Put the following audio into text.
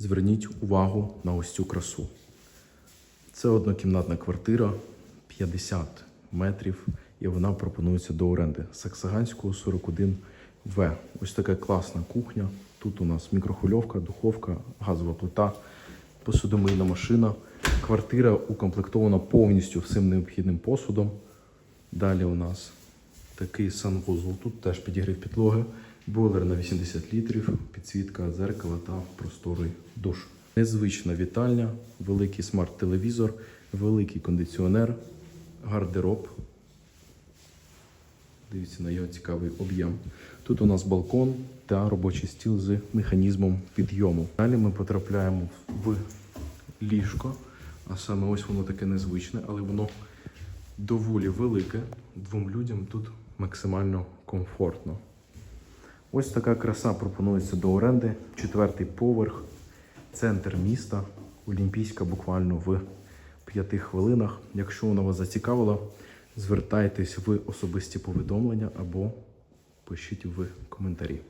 Зверніть увагу на ось цю красу. Це однокімнатна квартира 50 метрів, і вона пропонується до оренди. Саксаганського 41В. Ось така класна кухня. Тут у нас мікрохвильовка, духовка, газова плита, посудомийна машина. Квартира укомплектована повністю всім необхідним посудом. Далі у нас такий санвузол. Тут теж підігрів підлоги, бойлер на 80 літрів, підсвітка дзеркала та просторий душ. Незвична вітальня, великий смарт-телевізор, великий кондиціонер, гардероб. Дивіться на його цікавий об'єм. Тут у нас балкон та робочий стіл з механізмом підйому. Далі ми потрапляємо в ліжко, а саме ось воно таке незвичне, але воно доволі велике. Двом людям тут максимально комфортно. Ось така краса пропонується до оренди. Четвертий поверх, центр міста, Олімпійська буквально в п'яти хвилинах. Якщо вона вас зацікавила, звертайтесь в особисті повідомлення або пишіть в коментарі.